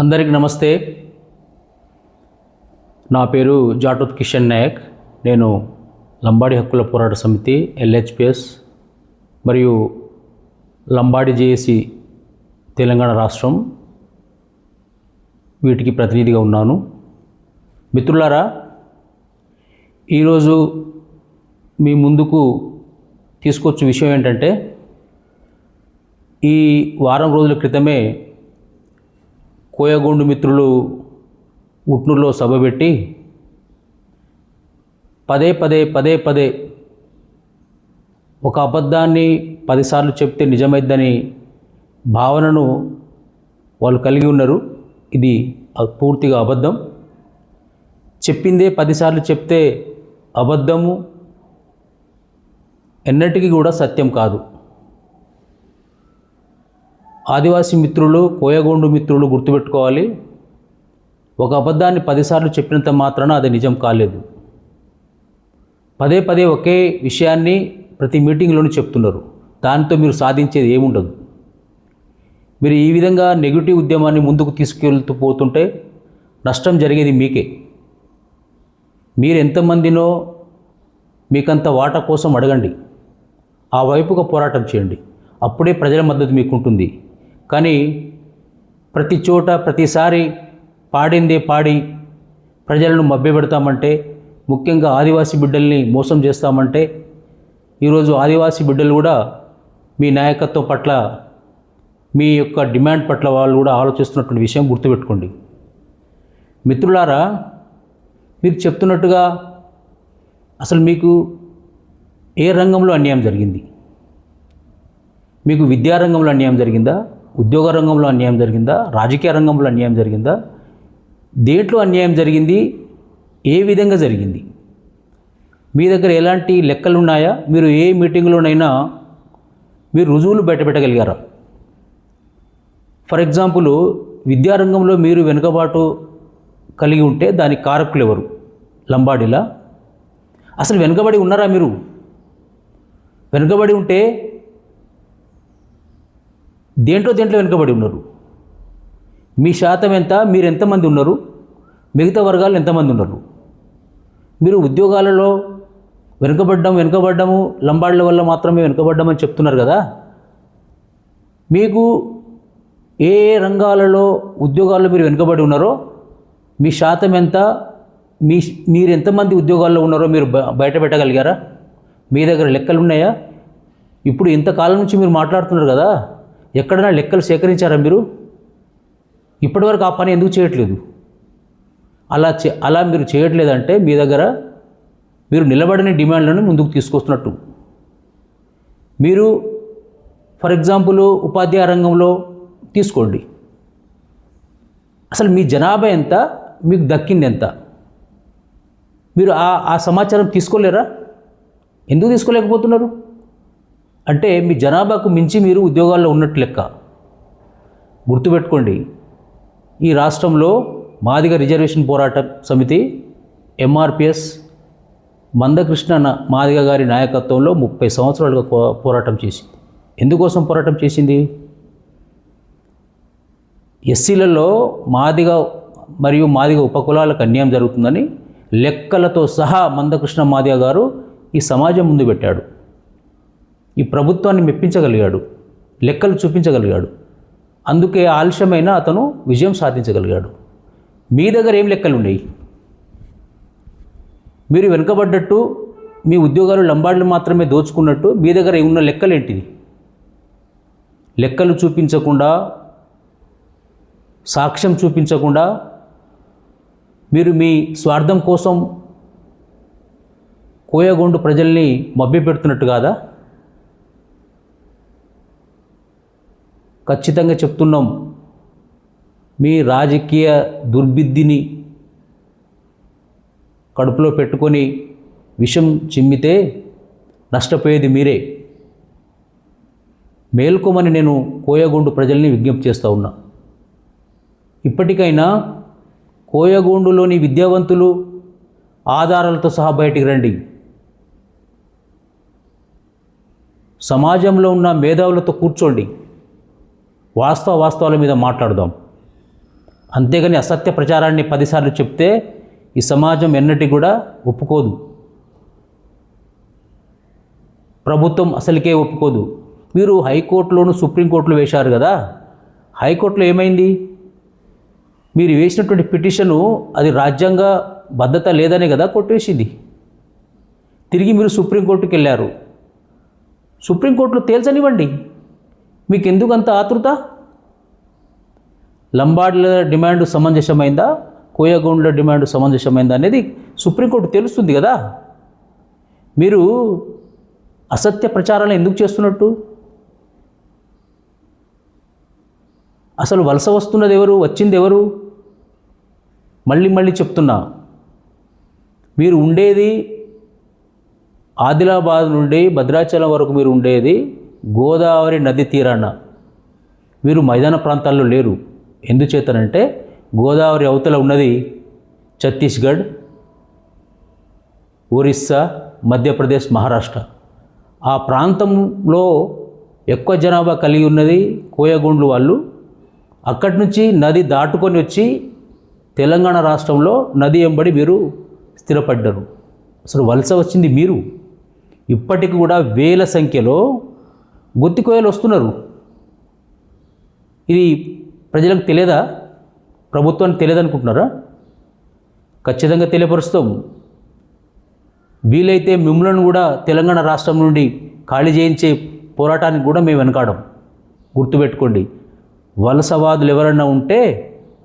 అందరికి నమస్తే. నా పేరు జాటోత్ కిషన్ నాయక్. నేను లంబాడి హక్కుల పోరాట సమితి ఎల్హెచ్పిఎస్ మరియు లంబాడి జేఏసి తెలంగాణ రాష్ట్రం వీటికి ప్రతినిధిగా ఉన్నాను. మిత్రులారా ఈరోజు మీ ముందుకు తీసుకొచ్చే విషయం ఏంటంటే ఈ వారం రోజుల క్రితమే కోయగోండు మిత్రులు ఉట్నూరులో సభ పెట్టి పదే పదే పదే పదే ఒక అబద్ధాన్ని పదిసార్లు చెప్తే నిజమైద్దని భావనను వాళ్ళు కలిగి ఉన్నారు. ఇది పూర్తిగా అబద్ధం. చెప్పిందే పదిసార్లు చెప్తే అబద్ధము ఎన్నటికీ కూడా సత్యం కాదు. ఆదివాసీ మిత్రులు కోయగోండు మిత్రులు గుర్తుపెట్టుకోవాలి. ఒక అబద్ధాన్ని పదిసార్లు చెప్పినంత మాత్రాన అది నిజం కాలేదు. పదే పదే ఒకే విషయాన్ని ప్రతి మీటింగ్లోనూ చెప్తున్నారు. దానితో మీరు సాధించేది ఏముండదు. మీరు ఈ విధంగా నెగిటివ్ ఉద్యమాన్ని ముందుకు తీసుకెళ్తూ పోతుంటే నష్టం జరిగేది మీకే. మీరు ఎంతమందినో మీకంత వాటా కోసం అడగండి. ఆ వైపుగా పోరాటం చేయండి. అప్పుడే ప్రజల మద్దతు మీకు ఉంటుంది కానీ ప్రతి చోట ప్రతిసారి పాడిందే పాడి ప్రజలను మభ్యపెడతామంటే ముఖ్యంగా ఆదివాసీ బిడ్డల్ని మోసం చేస్తామంటే ఈరోజు ఆదివాసీ బిడ్డలు కూడా మీ నాయకత్వం పట్ల మీ యొక్క డిమాండ్ పట్ల వాళ్ళు కూడా ఆలోచిస్తున్నటువంటి విషయం గుర్తుపెట్టుకోండి. మిత్రులారా మీరు చెప్తున్నట్టుగా అసలు మీకు ఏ రంగంలో అన్యాయం జరిగింది? మీకు విద్యారంగంలో అన్యాయం జరిగిందా? ఉద్యోగ రంగంలో అన్యాయం జరిగిందా? రాజకీయ రంగంలో అన్యాయం జరిగిందా? దేంట్లో అన్యాయం జరిగింది? ఏ విధంగా జరిగింది? మీ దగ్గర ఎలాంటి లెక్కలు ఉన్నాయా మీరు ఏ మీటింగ్లోనైనా మీరు రుజువులు బయటపెట్టగలిగారా? ఫర్ ఎగ్జాంపుల్ విద్యారంగంలో మీరు వెనుకబాటు కలిగి ఉంటే దానికి కారకులు ఎవరు? లంబాడిలా? అసలు వెనుకబడి ఉన్నారా మీరు? వెనుకబడి ఉంటే దేంట్లో దేంట్లో వెనుకబడి ఉన్నారు? మీ శాతం ఎంత? మీరు ఎంతమంది ఉన్నారు? మిగతా వర్గాలు ఎంతమంది ఉన్నారు? మీరు ఉద్యోగాలలో వెనుకబడ్డం వెనుకబడ్డము లంబాళ్ళ వల్ల మాత్రమే వెనుకబడ్డమని చెప్తున్నారు కదా? మీకు ఏ ఏ రంగాలలో ఉద్యోగాల్లో మీరు వెనుకబడి ఉన్నారో మీ శాతం ఎంత? మీ మీరు ఎంతమంది ఉద్యోగాల్లో ఉన్నారో మీరు బయట పెట్టగలిగారా? మీ దగ్గర లెక్కలు ఉన్నాయా ఇప్పుడు ఇంతకాలం నుంచి మీరు మాట్లాడుతున్నారు కదా? ఎక్కడైనా లెక్కలు సేకరించారా మీరు? ఇప్పటివరకు ఆ పని ఎందుకు చేయట్లేదు? అలా చే అలా మీరు చేయట్లేదంటే మీ దగ్గర మీరు నిలబడిన డిమాండ్లను ముందుకు తీసుకొస్తున్నట్టు. మీరు ఫర్ ఎగ్జాంపుల్ ఉపాధ్యాయ రంగంలో తీసుకోండి. అసలు మీ జనాభా ఎంత? మీకు దక్కింది ఎంత? మీరు ఆ ఆ సమాచారం తీసుకోలేరా? ఎందుకు తీసుకోలేకపోతున్నారు? అంటే మీ జనాభాకు మించి మీరు ఉద్యోగాల్లో ఉన్నట్టు లెక్క. గుర్తుపెట్టుకోండి ఈ రాష్ట్రంలో మాదిగ రిజర్వేషన్ పోరాట సమితి ఎంఆర్పిఎస్ మందకృష్ణ మాదిగ గారి నాయకత్వంలో ముప్పై సంవత్సరాలుగా పో- పోరాటం చేసింది. ఎందుకోసం పోరాటం చేసింది? ఎస్సీలలో మాదిగ మరియు మాదిగ ఉపకులాలకు అన్యాయం జరుగుతుందని లెక్కలతో సహా మందకృష్ణ మాదిగ గారు ఈ సమాజం ముందు పెట్టాడు. ఈ ప్రభుత్వాన్ని మెప్పించగలిగాడు లెక్కలు చూపించగలిగాడు. అందుకే ఆలస్యమైన అతను విజయం సాధించగలిగాడు. మీ దగ్గర ఏం లెక్కలు ఉన్నాయి మీరు వెనుకబడ్డట్టు మీ ఉద్యోగాలు లంబాడులు మాత్రమే దోచుకున్నట్టు మీ దగ్గర ఉన్న లెక్కలు ఏంటిది లెక్కలు చూపించకుండా సాక్ష్యం చూపించకుండా మీరు మీ స్వార్థం కోసం కోయగొండు ప్రజల్ని మభ్యపెడుతున్నట్టు కాదా? ఖచ్చితంగా చెప్తున్నాం. మీ రాజకీయ దుర్బుద్ధిని కడుపులో పెట్టుకొని విషం చిమ్మితే నష్టపోయేది మీరే. మేల్కోమని నేను కోయగొండు ప్రజల్ని విజ్ఞప్తి చేస్తూ ఉన్నా. ఇప్పటికైనా కోయగూండులోని విద్యావంతులు ఆధారాలతో సహా బయటికి రండి. సమాజంలో ఉన్న మేధావులతో కూర్చోండి. వాస్తవ వాస్తవాల మీద మాట్లాడదాం. అంతేగాని అసత్య ప్రచారాన్ని పదిసార్లు చెప్తే ఈ సమాజం ఎన్నటి కూడా ఒప్పుకోదు. ప్రభుత్వం అసలుకే ఒప్పుకోదు. మీరు హైకోర్టులోను సుప్రీంకోర్టులో వేశారు కదా? హైకోర్టులో ఏమైంది? మీరు వేసినటువంటి పిటిషను అది రాజ్యాంగ భద్రత లేదనే కదా కొట్టేసింది. తిరిగి మీరు సుప్రీంకోర్టుకి వెళ్ళారు సుప్రీంకోర్టులో తేల్చనివ్వండి. మీకు ఎందుకు అంత ఆతృత? లంబాడ్ల డిమాండ్ సమంజసమైందా? కోయగౌండ్ల డిమాండ్ సమంజసమైందా అనేది సుప్రీంకోర్టు తెలుస్తుంది కదా. మీరు అసత్య ప్రచారాలు ఎందుకు చేస్తున్నట్టు? అసలు వలస వస్తున్నది ఎవరు? వచ్చింది ఎవరు? మళ్ళీ మళ్ళీ చెప్తున్నా. మీరు ఉండేది ఆదిలాబాద్ నుండి భద్రాచలం వరకు మీరు ఉండేది గోదావరి నది తీరాన వీరు మైదాన ప్రాంతాల్లో లేరు. ఎందుచేతనంటే గోదావరి అవతల ఉన్నది ఛత్తీస్గఢ్ ఒరిస్సా మధ్యప్రదేశ్ మహారాష్ట్ర. ఆ ప్రాంతంలో ఎక్కువ జనాభా కలిగి ఉన్నది కోయగుండ్లు వాళ్ళు. అక్కడి నుంచి నది దాటుకొని వచ్చి తెలంగాణ రాష్ట్రంలో నది ఎంబడి మీరు స్థిరపడ్డారు. అసలు వలస వచ్చింది మీరు. ఇప్పటికి కూడా వేల సంఖ్యలో గుత్తి కోయలు వస్తున్నారు. ఇది ప్రజలకు తెలియదా? ప్రభుత్వానికి తెలియదు అనుకుంటున్నారా? ఖచ్చితంగా తెలియపరుస్తాం. వీలైతే మిమ్మల్ని కూడా తెలంగాణ రాష్ట్రం నుండి ఖాళీ చేయించే పోరాటానికి కూడా మేము వెనకాడం. గుర్తుపెట్టుకోండి వలసవాదులు ఎవరన్నా ఉంటే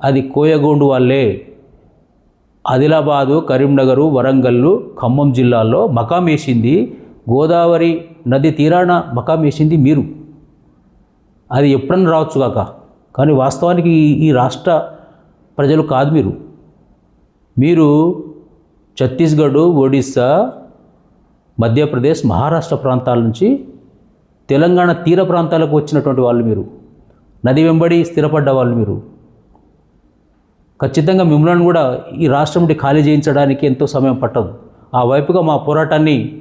అది కోయగోండు వాళ్ళే. ఆదిలాబాదు కరీంనగరు వరంగల్లు ఖమ్మం జిల్లాల్లో మకాం వేసింది గోదావరి నది తీరాన మకాం వేసింది మీరు. అది ఎప్పుడన్నా రావచ్చు కాక. కానీ వాస్తవానికి ఈ- ఈ రాష్ట్ర ప్రజలు కాదు మీరు. మీరు ఛత్తీస్గఢ్ ఒడిస్సా మధ్యప్రదేశ్ మహారాష్ట్ర ప్రాంతాల నుంచి తెలంగాణ తీర ప్రాంతాలకు వచ్చినటువంటి వాళ్ళు మీరు. నది వెంబడి స్థిరపడ్డ వాళ్ళు మీరు. ఖచ్చితంగా మిమ్మల్ని కూడా ఈ రాష్ట్రం నుండి ఖాళీ చేయించడానికి ఎంతో సమయం పట్టదు. ఆ వైపుగా మా పోరాటాన్ని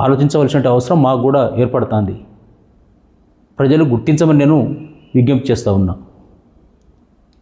ఆలోచించవలసిన అవసరం మాకు కూడా ఏర్పడుతుంది. ప్రజలు గుర్తించమని నేను విజ్ఞప్తి చేస్తూ ఉన్నా.